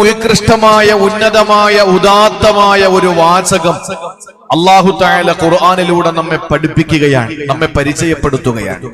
ഉത്കൃഷ്ടമായ ഉന്നതമായ ഉദാത്തമായ ഒരു വാചകം അള്ളാഹു തായാല ഖുർആാനിലൂടെ നമ്മെ പഠിപ്പിക്കുകയാണ് നമ്മെ പരിചയപ്പെടുത്തുകയാണ്.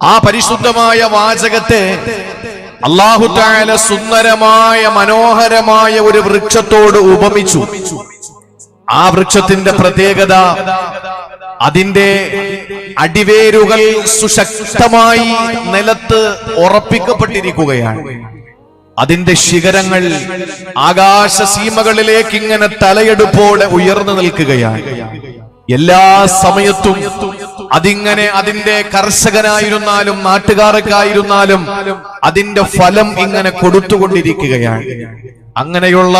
ആ പരിശുദ്ധമായ വാചകത്തെ അള്ളാഹു തായാല സുന്ദരമായ മനോഹരമായ ഒരു വൃക്ഷത്തോട് ഉപമിച്ചു. ആ വൃക്ഷത്തിന്റെ പ്രത്യേകത അതിന്റെ അടിവേരുകൾ സുശക്തമായി നിലത്ത് ഉറപ്പിക്കപ്പെട്ടിരിക്കുകയാണ്. അതിന്റെ ശിഖരങ്ങൾ ആകാശ സീമകളിലേക്ക് ഇങ്ങനെ തലയെടുപ്പോടെ ഉയർന്നു നിൽക്കുകയാണ്. എല്ലാ സമയത്തും അതിങ്ങനെ അതിന്റെ കർഷകനായിരുന്നാലും നാട്ടുകാർക്കായിരുന്നാലും അതിന്റെ ഫലം ഇങ്ങനെ കൊടുത്തുകൊണ്ടിരിക്കുകയാണ്. അങ്ങനെയുള്ള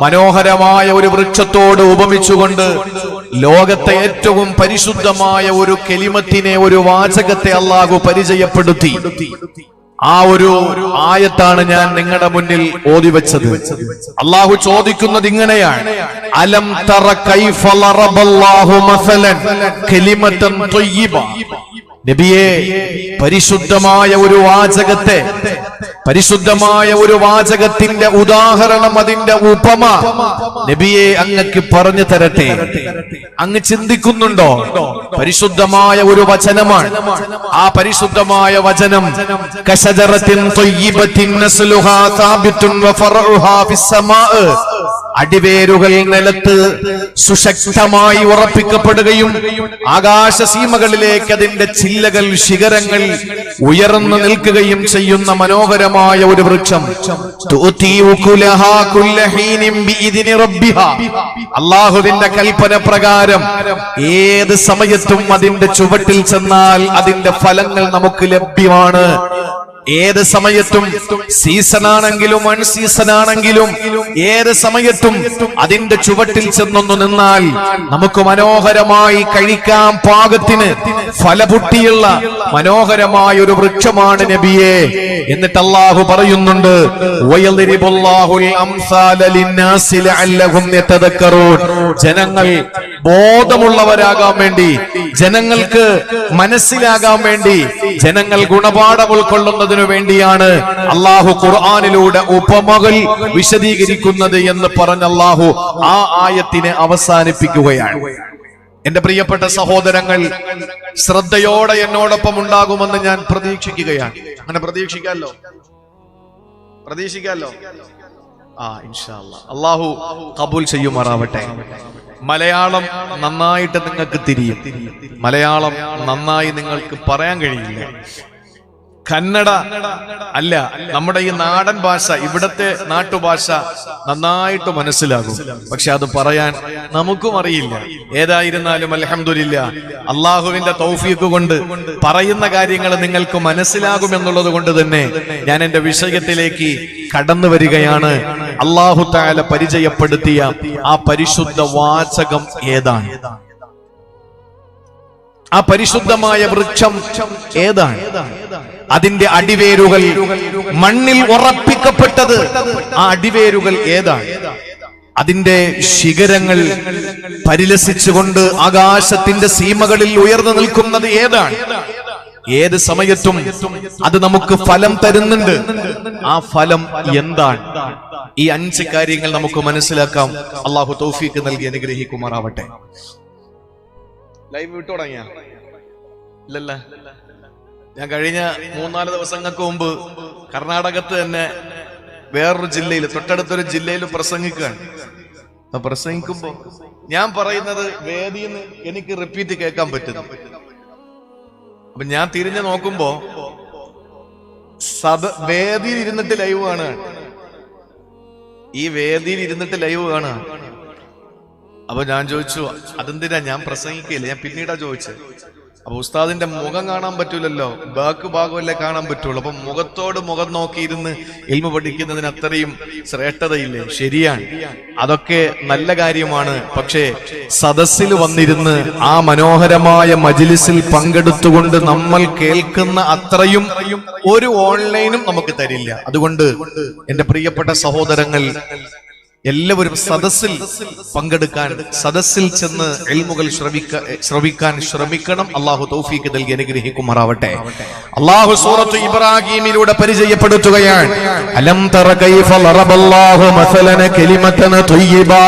മനോഹരമായ ഒരു വൃക്ഷത്തോട് ഉപമിച്ചുകൊണ്ട് ലോകത്തെ ഏറ്റവും പരിശുദ്ധമായ ഒരു കെലിമത്തിനെ ഒരു വാചകത്തെ അള്ളാഹു പരിചയപ്പെടുത്തി. ആ ഒരു ആയത്താണ് ഞാൻ നിങ്ങളുടെ മുന്നിൽ ഓതി വെച്ചത് അള്ളാഹു ചോദിക്കുന്നത് ഇങ്ങനെയാണ്. അലം തറ കൈഫ നബിയെ പരിശുദ്ധമായ ഒരു വാചകത്തെ പരിശുദ്ധമായ ഒരു വാചകത്തിന്റെ ഉദാഹരണം അതിന്റെ ഉപമ നബിയെ അങ്ങക്ക് പറഞ്ഞു തരട്ടെ. അങ്ങ് ചിന്തിക്കുന്നുണ്ടോ? പരിശുദ്ധമായ ഒരു വചനമാണ്. ആ പരിശുദ്ധമായ വചനം അടിവേരുകൾ നിലത്ത് സുശക്തമായി ഉറപ്പിക്കപ്പെടുകയും ആകാശ സീമകളിലേക്ക് അതിന്റെ ചില്ലകൾ ശിഖരങ്ങൾ ഉയർന്നു നിൽക്കുകയും ചെയ്യുന്ന മനോഹരമായ ഒരു വൃക്ഷം. അള്ളാഹുവിന്റെ കൽപ്പന പ്രകാരം ഏത് സമയത്തും അതിന്റെ ചുവട്ടിൽ ചെന്നാൽ അതിന്റെ ഫലങ്ങൾ നമുക്ക് ലഭ്യമാണ് ഏത് സമയത്തും സീസൺ ആണെങ്കിലും അൺ ആണെങ്കിലും ഏത് സമയത്തും അതിന്റെ ചുവട്ടിൽ ചെന്നൊന്നു നിന്നാൽ നമുക്ക് മനോഹരമായി കഴിക്കാൻ പാകത്തിന് ഫലപുട്ടിയുള്ള മനോഹരമായ ഒരു വൃക്ഷമാണ് നബിയെ. എന്നിട്ട് അള്ളാഹു പറയുന്നുണ്ട് ജനങ്ങൾ ബോധമുള്ളവരാകാൻ വേണ്ടി ജനങ്ങൾക്ക് മനസ്സിലാകാൻ വേണ്ടി ജനങ്ങൾ ഗുണപാഠം ഉൾക്കൊള്ളുന്നതിനു വേണ്ടിയാണ് അള്ളാഹു ഖുർആാനിലൂടെ ഉപമകൾ വിശദീകരിക്കുന്നത് എന്ന് പറഞ്ഞ അള്ളാഹു ആ ആയത്തിനെ അവസാനിപ്പിക്കുകയാണ്. എന്റെ പ്രിയപ്പെട്ട സഹോദരങ്ങൾ ശ്രദ്ധയോടെ എന്നോടൊപ്പം ഉണ്ടാകുമെന്ന് ഞാൻ പ്രതീക്ഷിക്കുകയാണ്. അങ്ങനെ പ്രതീക്ഷിക്കാമല്ലോ പ്രതീക്ഷിക്കാമല്ലോ ആ ഇൻഷാ. അള്ളാഹു കബൂൽ ചെയ്യുമാറാവട്ടെ. മലയാളം നന്നായിട്ട് നിങ്ങൾക്ക് തിരിയും. മലയാളം നന്നായി നിങ്ങൾക്ക് പറയാൻ കഴിയില്ല. കന്നഡ അല്ല നമ്മുടെ ഈ നാടൻ ഭാഷ ഇവിടത്തെ നാട്ടുഭാഷ നന്നായിട്ട് മനസ്സിലാകും. പക്ഷെ അത് പറയാൻ നമുക്കും അറിയില്ല. ഏതായിരുന്നാലും അലഹമില്ല അള്ളാഹുവിന്റെ തൗഫീഖ് കൊണ്ട് പറയുന്ന കാര്യങ്ങൾ നിങ്ങൾക്ക് മനസ്സിലാകും എന്നുള്ളത് കൊണ്ട് തന്നെ ഞാൻ എന്റെ വിഷയത്തിലേക്ക് കടന്നു വരികയാണ്. അള്ളാഹു താല പരിചയപ്പെടുത്തിയ ആ പരിശുദ്ധ വാചകം ഏതാണ്? ആ പരിശുദ്ധമായ വൃക്ഷം ഏതാണ്? അതിന്റെ അടിവേരുകൾ മണ്ണിൽ ഉറപ്പിക്കപ്പെട്ടത് ആ അടിവേരുകൾ ഏതാണ്? അതിന്റെ ശിഖരങ്ങൾ പരിലസിച്ചുകൊണ്ട് ആകാശത്തിന്റെ സീമകളിൽ ഉയർന്നു നിൽക്കുന്നത് ഏതാണ്? ഏത് സമയത്തും അത് നമുക്ക് ഫലം തരുന്നുണ്ട്. ആ ഫലം എന്താണ്? ഈ അഞ്ച് കാര്യങ്ങൾ നമുക്ക് മനസ്സിലാക്കാം. അള്ളാഹു തൗഫീക്ക് നൽകി അനുഗ്രഹിക്കുമാറാവട്ടെ. ലൈവ് വിട്ടു തുടങ്ങിയ? ഇല്ലല്ല. ഞാൻ കഴിഞ്ഞ മൂന്നാൽ ദിവസങ്ങൾക്ക് മുമ്പ് കർണാടകത്ത് തന്നെ വേറൊരു ജില്ലയിൽ തൊട്ടടുത്തൊരു ജില്ലയിൽ പ്രസംഗിക്കുകയാണ്. പ്രസംഗിക്കുമ്പോ ഞാൻ പറയുന്നത് വേദിയിൽ നിന്ന് എനിക്ക് റിപ്പീറ്റ് കേൾക്കാൻ പറ്റുന്നു. അപ്പൊ ഞാൻ തിരിഞ്ഞു നോക്കുമ്പോ സദ വേദിയിൽ ഇരുന്നിട്ട് ലൈവ് ആണ് ഈ വേദിയിൽ ഇരുന്നിട്ട് ലൈവ് ആണ് അപ്പൊ ഞാൻ ചോദിച്ചു അതെന്തിനാ? ഞാൻ പ്രസംഗിക്കില്ല ഞാൻ പിന്നീടാ ചോദിച്ചത്. അപ്പൊ ഉസ്താദിന്റെ മുഖം കാണാൻ പറ്റൂലല്ലോ. ബാക്ക് ഭാഗമല്ലേ കാണാൻ പറ്റുള്ളൂ. അപ്പൊ മുഖത്തോട് മുഖം നോക്കിയിരുന്ന് ഇൽമ പഠിക്കുന്നതിന് അത്രയും ശ്രേഷ്ഠതയില്ലേ? ശരിയാണ്. അതൊക്കെ നല്ല കാര്യമാണ്. പക്ഷേ സദസ്സിൽ വന്നിരുന്ന് ആ മനോഹരമായ മജിലിസിൽ പങ്കെടുത്തുകൊണ്ട് നമ്മൾ കേൾക്കുന്ന അത്രയും ഒരു ഓൺലൈനും നമുക്ക് തരില്ല. അതുകൊണ്ട് എന്റെ പ്രിയപ്പെട്ട സഹോദരങ്ങൾ എല്ലാവരും സദസ്സിൽ പങ്കെടുക്കാൻ സദസ്സിൽ ചെന്ന് എൽമുകൾ ശ്രമിക്ക ശ്രമിക്കാൻ ശ്രമിക്കണം. അള്ളാഹു തൗഫീക്ക് നൽകി അനുഗ്രഹിക്കുമാറാവട്ടെ. അള്ളാഹു സൂറത്ത് ഇബ്രാഹീമിലൂടെ പരിചയപ്പെടുത്തുകയാണ്. അലം തറ കൈഫ ലറബല്ലാഹു മസലന കലിമതന ത്വയ്യിബാ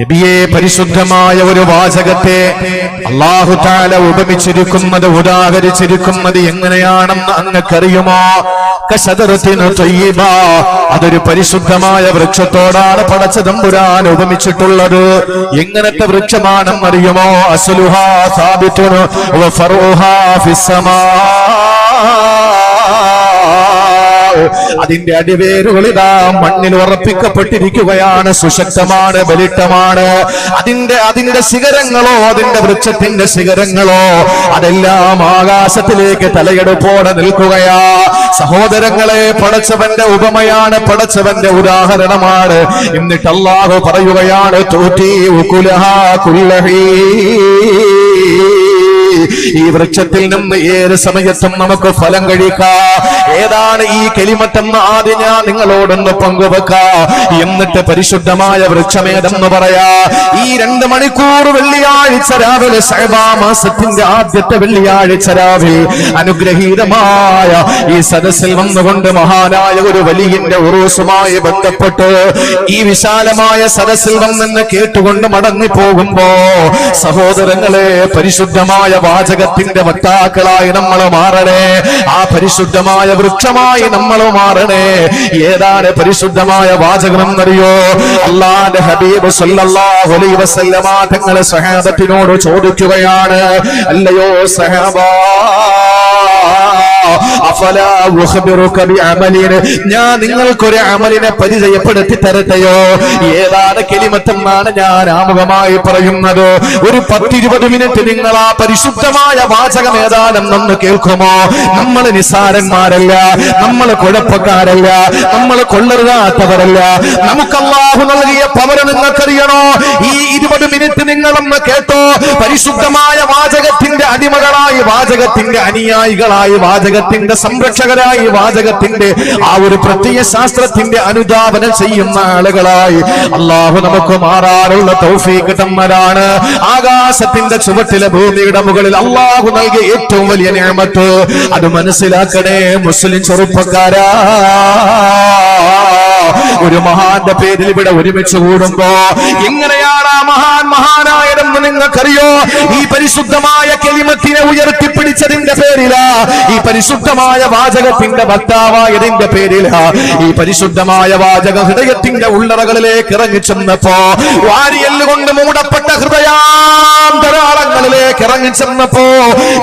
നബിയെ പരിശുദ്ധമായ ഒരു വാചകത്തെ അള്ളാഹു താല ഉപമിച്ചിരിക്കുന്നത് ഉദാഹരിച്ചിരിക്കുന്നത് എങ്ങനെയാണെന്ന് അങ്ങക്കറിയുമോ? കശതറത്തിന് ത്വയ്യിബ അതൊരു പരിശുദ്ധമായ വൃക്ഷത്തോടാണ് പടച്ച തമ്പുരാൻ ഉപമിച്ചിട്ടുള്ളത്. എങ്ങനത്തെ വൃക്ഷമാണെന്നറിയുമോ അസുലുഹാ സാബിത്തുന് അതിന്റെ അടിവേരുകൾ ഇതാ മണ്ണിൽ ഉറപ്പിക്കപ്പെട്ടിരിക്കുകയാണ്. സുശക്തമാണ് ബലിട്ടമാണ് അതിന്റെ അതിന്റെ ശിഖരങ്ങളോ അതിന്റെ വൃക്ഷത്തിന്റെ ശിഖരങ്ങളോ അതെല്ലാം ആകാശത്തിലേക്ക് തലയെടുപ്പോടെ നിൽക്കുകയാ. സഹോദരങ്ങളെ പടച്ചവന്റെ ഉപമയാണ് പടച്ചവന്റെ ഉദാഹരണമാണ്. എന്നിട്ട് പറയുകയാണ് തൂറ്റി കുലഹ കുല്ലഹീ. ഈ വൃക്ഷത്തിൽ നിന്ന് ഏത് സമയത്തും നമുക്ക് ഫലം കഴിക്കാം. ഏതാണ് ഈ കെളിമറ്റെന്ന് ആദ്യം ഞാൻ നിങ്ങളോടൊന്ന് പങ്കുവെക്കാ. എന്നിട്ട് പരിശുദ്ധമായ വൃക്ഷമേതെന്ന് പറയാ. ഈ രണ്ട് മണിക്കൂർ വെള്ളിയാഴ്ച രാവിലെ സേവാമാസത്തിന്റെ ആദ്യത്തെ വെള്ളിയാഴ്ച രാവിലെ അനുഗ്രഹീതമായ ഈ സദസ്സിൽ വന്നുകൊണ്ട് മഹാനായ ഒരു വലിയന്റെ ഉറൂസുമായി ബന്ധപ്പെട്ട് ഈ വിശാലമായ സദസ്സിൽ വന്നെന്ന് കേട്ടുകൊണ്ട് മടങ്ങി പോകുമ്പോ സഹോദരങ്ങളെ പരിശുദ്ധമായ വാചകത്തിന്റെ വക്താക്കളായി നമ്മൾ മാറണേ. ആ പരിശുദ്ധമായ വൃക്ഷമായി നമ്മൾ മാറണേ. ഏതാണ് പരിശുദ്ധമായ വാചകം എന്നറിയോ അള്ളാന്റെ ഹബീബ് വസല്ലമ തങ്ങളെ സഹാബത്തിനോട് ചോദിക്കുകയാണ് അല്ലയോ സഹാബാ ഞാൻ നിങ്ങൾക്കൊരു അമലിനെ പരിചയപ്പെടുത്തി തരട്ടെയോ? ഏതാണ് കെലിമത്തെന്നാണ് ഞാൻ ആമുഖമായി പറയുന്നത്. ഒരു പത്തിരുപത് മിനിറ്റ് നിങ്ങൾ ആ പരിശുദ്ധമായ വാചകം ഏതാനും നമ്മൾ കേൾക്കുമോ? നമ്മൾ നിസാരന്മാരല്ല നമ്മൾ കുഴപ്പക്കാരല്ല നമ്മൾ കൊള്ളരുതാത്തവരല്ല. നമുക്ക് അള്ളാഹു നൽകിയ പവർ നിങ്ങൾക്കറിയണോ? ഈ ഇരുപത് മിനിറ്റ് നിങ്ങളൊന്ന് കേട്ടോ. പരിശുദ്ധമായ വാചകത്തിന്റെ അടിമകളായി വാചകത്തിന്റെ അനുയായികളായി വാചകത്തിന്റെ സംരക്ഷകരായി വാചകത്തിന്റെ ആ ഒരു പ്രത്യയ ശാസ്ത്രത്തിന്റെ അനുധാപനം ചെയ്യുന്ന ആളുകളായി. അള്ളാഹു നമുക്ക് മാറാനുള്ള തൗഫീഖ് തമ്മരാണ് ആകാശത്തിന്റെ ചുവട്ടിലെ ഭൂമിയുടെ മുകളിൽ അള്ളാഹു നൽകിയ ഏറ്റവും വലിയ നിയമത്ത് അത് മനസ്സിലാക്കണേ മുസ്ലിം ചെറുപ്പക്കാരാ. ഒരു മഹാന്റെ പേരിൽ ഇവിടെ ഒരുമിച്ച് കൂടുമ്പോ എങ്ങനെയാണ് ആ മഹാൻ മഹാനായതെന്ന് നിങ്ങൾക്കറിയോ? ഈ പരിശുദ്ധമായ കെലിമത്തിനെ ഉയർത്തിപ്പിടിച്ചതിന്റെ പേരിലാ ഈ പരിശുദ്ധമായ വാചകത്തിന്റെ ഭർത്താവായതിന്റെ പേരിലാ ഈ പരിശുദ്ധമായ വാചക ഹൃദയത്തിന്റെ ഉള്ളറകളിലേക്ക് ഇറങ്ങി ചെന്നപ്പോ വാരിയല്ല് കൊണ്ട് മൂടപ്പെട്ട ഹൃദയാന്തരാളങ്ങളിലേക്ക് ഇറങ്ങി ചെന്നപ്പോ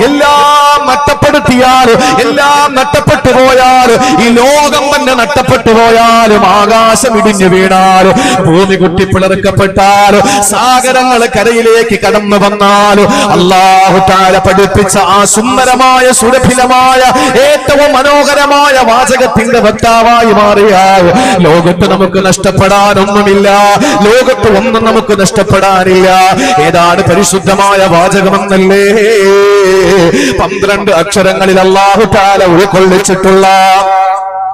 എല്ലാം നഷ്ടപ്പെടുത്തിയാൽ എല്ലാം നഷ്ടപ്പെട്ടു പോയാൽ ഈ ലോകം തന്നെ നഷ്ടപ്പെട്ടു പോയാലും ആകാശം ഇടിഞ്ഞു വീണാൽ ഭൂമി കുട്ടിപ്പിളർക്കപ്പെട്ടാൽ സാഗരങ്ങൾ കരയിലേക്ക് കടന്നു വന്നാലോ. അള്ളാഹു താര പഠിപ്പിച്ച ആ സുന്ദരമായ സുരഭിലമായ ഏറ്റവും മനോഹരമായ വാചകത്തിന്റെ വക്താവായി മാറിയാൽ ലോകത്ത് നമുക്ക് നഷ്ടപ്പെടാനൊന്നുമില്ല. ലോകത്ത് ഒന്നും നമുക്ക് നഷ്ടപ്പെടാനില്ല. ഏതാണ് പരിശുദ്ധമായ വാചകമെന്നല്ലേ? പന്ത്രണ്ട് അക്ഷരങ്ങളിൽ അള്ളാഹു താല ഉൾക്കൊള്ളിച്ചിട്ടുള്ള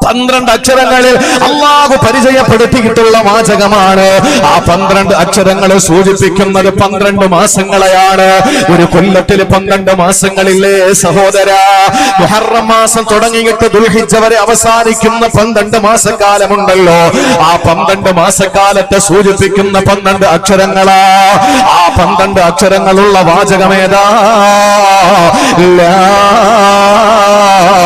പന്ത്രണ്ട് അക്ഷരങ്ങളിൽ അള്ളാഹു പരിചയപ്പെടുത്തിയിട്ടുള്ള വാചകമാണ്. ആ പന്ത്രണ്ട് അക്ഷരങ്ങളെ സൂചിപ്പിക്കുന്നത് പന്ത്രണ്ട് മാസങ്ങളെയാണ്. ഒരു കൊല്ലത്തിൽ പന്ത്രണ്ട് മാസങ്ങളില്ലേ സഹോദര? മുഹറം മാസം തുടങ്ങിയിട്ട് ദുൽഹിജ വരെ അവസാനിക്കുന്ന പന്ത്രണ്ട് മാസക്കാലമുണ്ടല്ലോ. ആ പന്ത്രണ്ട് മാസക്കാലത്തെ സൂചിപ്പിക്കുന്ന പന്ത്രണ്ട് അക്ഷരങ്ങളാ. ആ പന്ത്രണ്ട് അക്ഷരങ്ങളുള്ള വാചകമേതാ? ലാ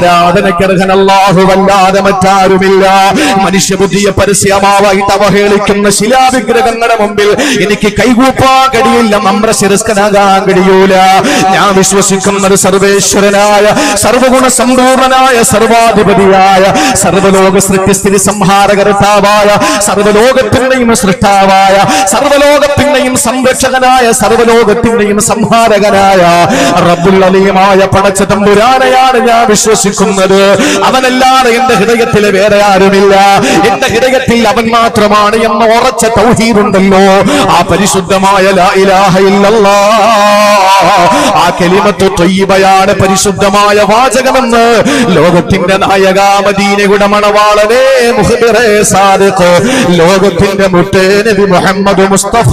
ആരാധനയ്ക്കർഹൻ അല്ലാഹുവല്ലാതെ മറ്റാരുമില്ല. മനുഷ്യബുദ്ധിയെ പരസ്യമാവായിട്ട് അവഹേളിക്കുന്ന ശിലാവിഗ്രഹങ്ങളുടെ മുമ്പിൽ എനിക്ക് കൈകൂപ്പാൻ കഴിയില്ല. നമ്ര ശിരസ്കനാകാൻ കഴിയൂല. ഞാൻ വിശ്വസിക്കുന്നത് സർവേശ്വരനായ സർവഗുണ സമ്പൂർണനായ സർവാധിപതിയായ സർവലോക സൃഷ്ടിസ്ഥിതി സംഹാരകർത്താവായ സർവലോകത്തിന്റെയും സൃഷ്ടാവായ സർവലോകത്തിന്റെയും സംരക്ഷകനായ സർവലോകത്തിന്റെയും സംഹാരകനായ റബ്ബുൽ അലീമായ പടച്ച തമ്പുരാനെയാണ് ഞാൻ വിശ്വസിക്കുന്നത്. അവനല്ലാതെ എന്റെ ഹൃദയത്തിൽ വേറെ ആരുമില്ല. എന്റെ ഹൃദയത്തിൽ അവൻ മാത്രമാണ് എന്ന ഉറച്ച തൗഹീദുണ്ടല്ലോ. ആ പരിശുദ്ധമായ ആ കെലിമത്ത് തൊയ്യബയാണ് പരിശുദ്ധമായ വാചകമെന്ന് ലോകത്തിന്റെ നായക മദീനയുടെ മണവാളനെ മുഹബിറെ ലോകത്തിന്റെ മുട്ടേ നബി മുഹമ്മദ് മുസ്തഫ.